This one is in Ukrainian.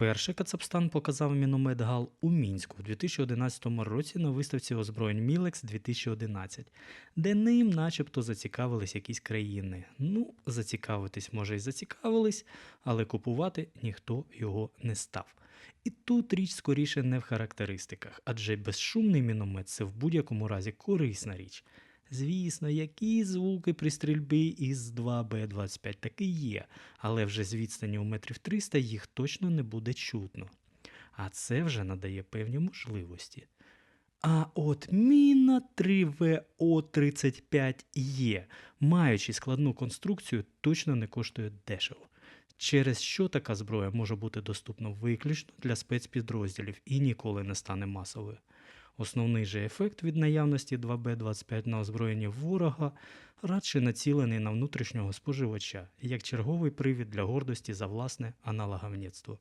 Вперше Кацапстан показав міномет ГАЛ у Мінську у 2011 році на виставці озброєнь Мілекс 2011, де ним начебто зацікавились якісь країни. Ну, зацікавитись, може, і зацікавились, але купувати ніхто його не став. І тут річ скоріше не в характеристиках, адже безшумний міномет це в будь-якому разі корисна річ. Звісно, які звуки при стрільбі із 2Б25 таки є, але вже з відстані у метрів 300 їх точно не буде чутно. А це вже надає певні можливості. А от міна 3ВО35 є, маючи складну конструкцію, точно не коштує дешево. Через що така зброя може бути доступна виключно для спецпідрозділів і ніколи не стане масовою. Основний же ефект від наявності 2Б25 на озброєнні ворога радше націлений на внутрішнього споживача, як черговий привід для гордості за власне аналоговництво.